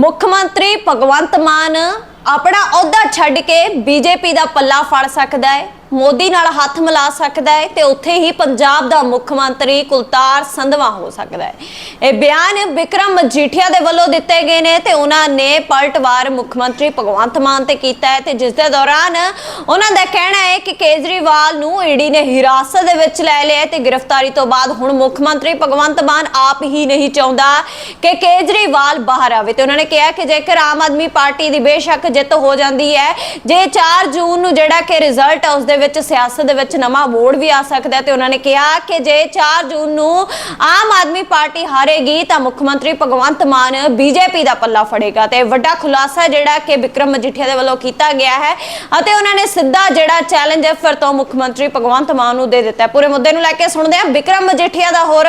ਮੁੱਖ ਮੰਤਰੀ ਭਗਵੰਤ ਮਾਨ ਆਪਣਾ ਅਹੁਦਾ ਛੱਡ ਕੇ ਬੀਜੇਪੀ ਦਾ ਪੱਲਾ ਫੜ ਸਕਦਾ ਹੈ। ਮੋਦੀ ਨਾਲ ਹੱਥ ਮਿਲਾ ਸਕਦਾ ਹੈ ਤੇ ਉੱਥੇ ਹੀ ਪੰਜਾਬ ਦਾ ਮੁੱਖ ਮੰਤਰੀ ਕੁਲਤਾਰ ਸੰਧਵਾ ਹੋ ਸਕਦਾ ਹੈ। ਇਹ ਬਿਆਨ ਵਿਕਰਮ ਮਜੀਠੀਆ ਦੇ ਵੱਲੋਂ ਦਿੱਤੇ ਗਏ ਨੇ ਤੇ ਉਹਨਾਂ ਨੇ ਪਲਟਵਾਰ ਮੁੱਖ ਮੰਤਰੀ ਭਗਵੰਤ ਮਾਨ ਤੇ ਕੀਤਾ ਹੈ ਤੇ ਜਿਸ ਦੇ ਦੌਰਾਨ ਉਹਨਾਂ ਦਾ ਕਹਿਣਾ ਹੈ ਕਿ ਕੇਜਰੀਵਾਲ ਨੂੰ ਈਡੀ ਨੇ ਹਿਰਾਸਤ ਦੇ ਵਿੱਚ ਲੈ ਲਿਆ ਤੇ ਗ੍ਰਿਫਤਾਰੀ ਤੋਂ ਬਾਅਦ ਹੁਣ ਮੁੱਖ ਮੰਤਰੀ ਭਗਵੰਤ ਮਾਨ ਆਪ ਹੀ ਨਹੀਂ ਚਾਹੁੰਦਾ ਕਿ ਕੇਜਰੀਵਾਲ ਬਾਹਰ ਆਵੇ। ਤੇ ਉਹਨਾਂ ਨੇ ਕਿਹਾ ਕਿ ਜੇਕਰ ਆਮ ਆਦਮੀ ਪਾਰਟੀ ਦੀ ਬੇਸ਼ੱਕ ਜਿੱਤ ਹੋ ਜਾਂਦੀ ਹੈ, ਜੇ 4 ਜੂਨ ਨੂੰ ਜਿਹੜਾ ਕਿ ਰਿਜ਼ਲਟ ਹੈ ਉਸ ਦੇ ਵਿੱਚ, ਸਿਆਸਤ ਦੇ ਵਿੱਚ ਨਵਾਂ ਮੋੜ ਵੀ ਆ ਸਕਦਾ ਤੇ ਉਹਨਾਂ ਨੇ ਕਿਹਾ ਕਿ ਜੇ 4 ਜੂਨ ਨੂੰ ਆਮ ਆਦਮੀ ਪਾਰਟੀ ਹਾਰੇਗੀ ਤਾਂ ਮੁੱਖ ਮੰਤਰੀ ਭਗਵੰਤ ਮਾਨ ਬੀਜੇਪੀ ਦਾ ਪੱਲਾ ਫੜੇਗਾ ਤੇ ਵੱਡਾ ਖੁਲਾਸਾ ਜਿਹੜਾ ਕਿ ਵਿਕਰਮ ਮਜੀਠੀਆ ਦੇ ਵੱਲੋਂ ਕੀਤਾ ਗਿਆ ਹੈ ਅਤੇ ਉਹਨਾਂ ਨੇ ਸਿੱਧਾ ਜਿਹੜਾ ਚੈਲੰਜ ਹੈ, ਫਿਰ ਤੋਂ ਮੁੱਖ ਮੰਤਰੀ ਭਗਵੰਤ ਮਾਨ ਨੂੰ ਦੇ ਦਿੱਤਾ ਪੂਰੇ ਮੁੱਦੇ ਨੂੰ ਲੈ ਕੇ ਸੁਣਦੇ ਹਾਂ ਵਿਕਰਮ ਮਜੀਠੀਆ ਦਾ ਹੋਰ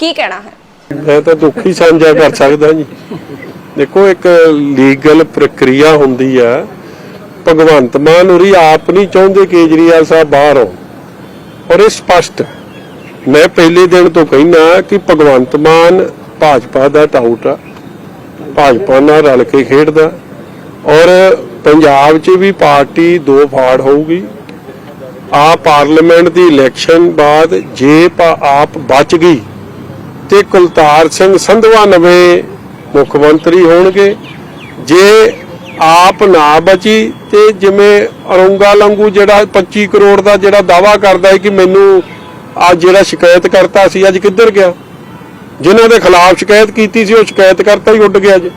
ਕੀ ਕਹਿਣਾ ਹੈ? ਮੈਂ ਤਾਂ ਦੁੱਖ ਸਾਂਝਾ ਕਰ ਸਕਦਾ ਜੀ। ਦੇਖੋ, ਇੱਕ ਲੀਗਲ ਪ੍ਰਕਿਰਿਆ ਹੁੰਦੀ ਆ ਭਗਵੰਤ ਮਾਨ ਉਰੀ ਆਪ ਨਹੀਂ ਚਾਹੁੰਦੇ ਕੇਜਰੀਵਾਲ ਸਾਹਿਬ ਬਾਹਰ ਆਉਣ। ਔਰ ਇਹ ਸਪਸ਼ਟ ਮੈਂ ਪਹਿਲੇ ਦਿਨ ਤੋਂ ਕਹਿਣਾ ਕਿ ਭਗਵੰਤ ਮਾਨ ਭਾਜਪਾ ਦਾ ਟਾਊਟ ਆ। ਭਾਜਪਾ ਨਾਲ ਰਲ ਕੇ ਖੇਡਦਾ। ਔਰ ਪੰਜਾਬ 'ਚ ਵੀ ਪਾਰਟੀ ਦੋ ਫਾੜ ਹੋਊਗੀ। ਆ ਪਾਰਲੀਮੈਂਟ ਦੀ ਇਲੈਕਸ਼ਨ ਬਾਅਦ ਜੇ ਆਪ ਬਚ ਗਈ ਤੇ ਕੁਲਤਾਰ ਸਿੰਘ ਸੰਧਵਾ ਨਵੇਂ ਮੁੱਖ ਮੰਤਰੀ ਹੋਣਗੇ। ਜੇ ਆਪ ਨਾ ਬਚੀ ਤੇ ਜਿਵੇਂ ਅਰੰਗਾ ਲੰਗੂ ਜਿਹੜਾ 25 ਕਰੋੜ ਦਾ ਜਿਹੜਾ ਦਾਵਾ ਕਰਦਾ ਹੈ ਕਿ ਮੈਨੂੰ ਆ ਜਿਹੜਾ ਸ਼ਿਕਾਇਤ ਕਰਤਾ ਸੀ ਅੱਜ ਕਿੱਧਰ ਗਿਆ? ਜਿਨ੍ਹਾਂ ਦੇ ਖਿਲਾਫ ਸ਼ਿਕਾਇਤ ਕੀਤੀ ਸੀ ਉਹ ਸ਼ਿਕਾਇਤ ਕਰਤਾ ਹੀ ਉੱਡ ਗਿਆ ਜੀ।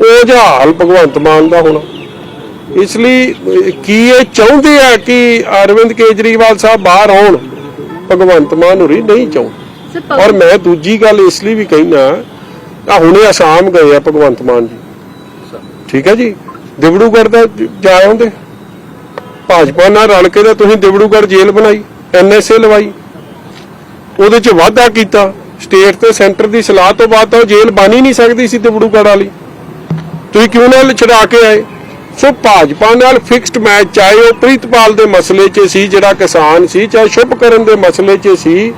ਉਹ ਜਿਹਾ ਹਾਲ ਭਗਵੰਤ ਮਾਨ ਦਾ ਹੋਣਾ। ਇਸ ਲਈ ਕੀ ਇਹ ਚਾਹੁੰਦੇ ਆ ਕਿ ਅਰਵਿੰਦ ਕੇਜਰੀਵਾਲ ਸਾਹਿਬ ਬਾਹਰ ਆਉਣ? ਭਗਵੰਤ ਮਾਨ ਹੋਰੀ ਨਹੀਂ ਚਾਹੁੰਦੇ। ਸਰ ਔਰ ਮੈਂ ਦੂਜੀ ਗੱਲ ਇਸ ਲਈ ਵੀ ਕਹਿਣਾ ਆ ਹੁਣੇ ਅਸਾਮ ਗਏ ਆ ਭਗਵੰਤ ਮਾਨ ਜੀ। ਠੀਕ ਹੈ ਜੀ? ਦਿਬੜੂਗੜ੍ਹ ਦਾ ਜਾ ਆਉਂਦੇ। ਭਾਜਪਾ ਨਾਲ ਰਲ ਕੇ ਤਾਂ ਤੁਸੀਂ ਦਿਬੜੂਗੜ੍ਹ ਜੇਲ੍ਹ ਬਣਾਈ ਐਨਐਸਏ ਲਵਾਈ। ਉਹਦੇ 'ਚ ਵਾਅਦਾ ਕੀਤਾ। ਸਟੇਟ ਤੇ ਸੈਂਟਰ ਦੀ ਸਲਾਹ ਤੋਂ ਬਾਅਦ ਤਾਂ ਉਹ ਜੇਲ੍ਹ ਬਣ ਹੀ ਨਹੀਂ ਸਕਦੀ ਸੀ ਦਿਬੜੂਗੜ੍ਹ ਵਾਲੀ। ਤੁਸੀਂ ਕਿਉਂ ਨਾਲ ਛਡਾ ਕੇ ਆਏ? ਸੋ ਭਾਜਪਾ ਨਾਲ ਫਿਕਸਡ ਮੈਚ ਚਾਹੇ ਉਹ ਪ੍ਰੀਤਪਾਲ ਦੇ ਮਸਲੇ 'ਚ ਸੀ, ਜਿਹੜਾ ਕਿਸਾਨ ਸੀ, ਚਾਹੇ ਸ਼ੁਭਕਰਨ ਦੇ ਮਸਲੇ 'ਚ ਸੀ,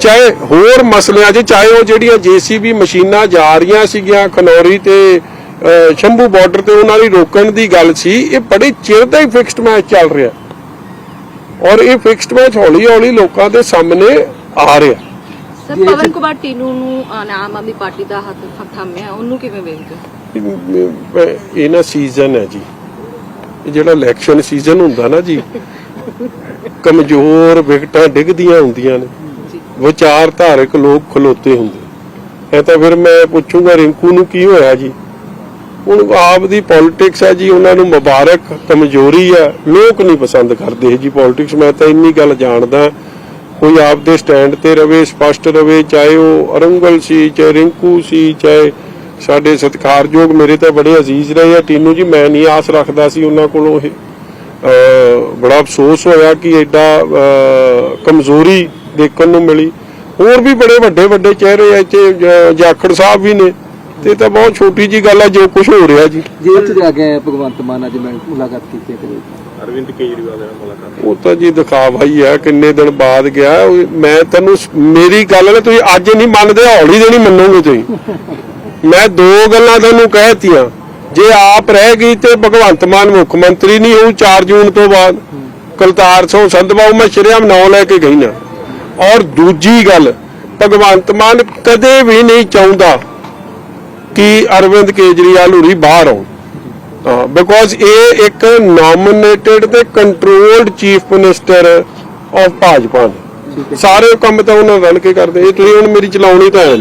ਚਾਹੇ ਹੋਰ ਮਸਲਿਆਂ 'ਚ, ਚਾਹੇ ਉਹ ਜਿਹੜੀਆਂ ਜੀਸੀਬੀ ਮਸ਼ੀਨਾਂ ਜਾ ਰਹੀਆਂ ਸੀਗੀਆਂ, ਖਨੌਰੀ ਤੇ ਸ਼ੰਭੂ ਬਾਰਡਰ ਤੇ ਉਹਨਾਂ ਦੀ ਰੋਕਣ ਦੀ ਗੱਲ ਸੀ ਇਹ ਬੜੇ ਚਿਰ ਦਾ ਹੀ ਫਿਕਸਡ ਮੈਚ ਚੱਲ ਰਿਹਾ। ਔਰ ਇਹ ਫਿਕਸਡ ਮੈਚ ਹੌਲੀ ਹੌਲੀ ਲੋਕਾਂ ਦੇ ਸਾਹਮਣੇ ਆ ਰਿਹਾ। ਸਰ ਪਵਨ ਕੁਮਾਰ ਟੀਨੂ ਨੂੰ ਅਹ, ਆਮ ਆਦਮੀ ਪਾਰਟੀ ਦਾ ਹੱਥ ਥੰਮਿਆ ਉਹਨੂੰ ਕਿਵੇਂ ਵੇਖਦੇ? ਹੋ? ਇਹ- ਇਹ ਨਾ ਸੀਜ਼ਨ ਹੈ ਜੀ। ਇਹ ਜਿਹੜਾ ਇਲੈਕਸ਼ਨ ਸੀਜ਼ਨ ਹੁੰਦਾ ਨਾ ਜੀ ਕਮਜ਼ੋਰ ਵਿਕਟਾਂ ਡਿੱਗਦੀਆਂ ਹੁੰਦੀਆਂ ਨੇ। ਵਿਚਾਰ ਧਾਰਕ ਲੋਕ ਖਲੋਤੇ ਹੁੰਦੇ। ਇਹ ਤਾਂ ਫਿਰ ਮੈਂ ਪੁੱਛੂੰਗਾ ਰਿੰਕੂ ਨੂੰ ਕੀ ਹੋਇਆ ਜੀ? ਹੁਣ ਆਪ ਦੀ ਪੋਲਿਟਿਕਸ ਹੈ ਜੀ, ਉਹਨਾਂ ਨੂੰ ਮੁਬਾਰਕ, ਕਮਜ਼ੋਰੀ ਹੈ ਲੋਕ ਨਹੀਂ ਪਸੰਦ ਕਰਦੇ ਜੀ ਪੋਲਿਟਿਕਸ ਮੈਂ ਤਾਂ ਇੰਨੀ ਗੱਲ ਜਾਣਦਾ, ਕੋਈ ਆਪ ਦੇ ਸਟੈਂਡ ਤੇ ਰਵੇ, ਸਪਸ਼ਟ ਰਵੇ, ਚਾਹੇ ਉਹ ਅਰੰਗਲ ਸੀ, ਚਾਹੇ ਰਿੰਕੂ ਸੀ, ਚਾਹੇ ਸਾਡੇ ਸਤਿਕਾਰਯੋਗ ਮੇਰੇ ਤਾਂ ਬੜੇ ਅਜ਼ੀਜ਼ ਰਹੇ ਆ। ਟੀਨੂ ਜੀ, ਮੈਂ ਨਹੀਂ ਆਸ ਰੱਖਦਾ ਸੀ ਉਹਨਾਂ ਕੋਲੋਂ ਇਹ ਬੜਾ ਅਫਸੋਸ ਹੋਇਆ ਕਿ ਐਡਾ ਕਮਜ਼ੋਰੀ ਦੇਖਣ ਨੂੰ ਮਿਲੀ। ਹੋਰ ਵੀ ਬੜੇ ਵੱਡੇ ਵੱਡੇ ਚਿਹਰੇ ਆ ਇੱਥੇ ਜਾਖੜ ਸਾਹਿਬ ਵੀ ਨੇ। ਤੇ ਤਾਂ ਬਹੁਤ ਛੋਟੀ ਜੀ ਗੱਲ ਆ ਜੋ ਕੁਝ ਹੋ ਰਿਹਾ ਜੀ। ਜੇਲ੍ਹ ਚ ਜਾ ਕੇ ਭਗਵੰਤ ਮਾਨ ਅੱਜ ਮੈਂ ਮੁਲਾਕਾਤ ਕੀਤੀ ਹੈ ਅਰਵਿੰਦ ਕੇਜਰੀਵਾਲ ਨਾਲ ਮੁਲਾਕਾਤ ਉਹ ਤਾਂ ਜੀ ਦਿਖਾਵਾ ਹੀ ਆ ਕਿੰਨੇ ਦਿਨ ਬਾਅਦ ਗਿਆ। ਮੈਂ ਤੈਨੂੰ ਮੇਰੀ ਗੱਲ ਨੇ ਤੁਸੀਂ ਅੱਜ ਨਹੀਂ ਮੰਨਦੇ ਹੌਲੀ ਦੇ ਨਹੀਂ ਮੰਨੋਗੇ ਤੁਸੀਂ। ਮੈਂ ਦੋ ਗੱਲਾਂ ਤੁਹਾਨੂੰ ਕਹਿਤੀਆਂ। ਜੇ ਆਪ ਰਹਿ ਗਈ ਤੇ ਭਗਵੰਤ ਮਾਨ ਮੁੱਖ ਮੰਤਰੀ ਨਹੀਂ ਹੋਊ 4 ਜੂਨ ਤੋਂ ਬਾਅਦ। ਕੁਲਤਾਰ ਸਿੰਘ ਸੰਧਵਾਉ ਮੈਂ ਸ਼੍ਰੀਆਮ ਨਾਂ ਲੈ ਕੇ ਗਈ ਨਾ। ਔਰ ਦੂਜੀ ਗੱਲ ਭਗਵੰਤ ਮਾਨ ਕਦੇ ਵੀ ਨਹੀਂ ਚਾਹੁੰਦਾ ਕਿ ਅਰਵਿੰਦ ਕੇਜਰੀਵਾਲ ਹੁਰੀ ਬਾਹਰ ਆਉਣ। ਬਿਕੋਜ਼ ਇਹ ਇੱਕ ਨੋਮੀਨੇਟਿਡ ਤੇ controlled chief minister of Bhajpa ਨੇ। ਸਾਰੇ ਕੰਮ ਤਾਂ ਉਹਨਾਂ ਰਲ ਕੇ ਕਰਦੇ। ਇਹ ਤੁਸੀਂ ਹੁਣ ਮੇਰੀ ਚਲਾਉਣੀ ਤਾਂ ਹੈ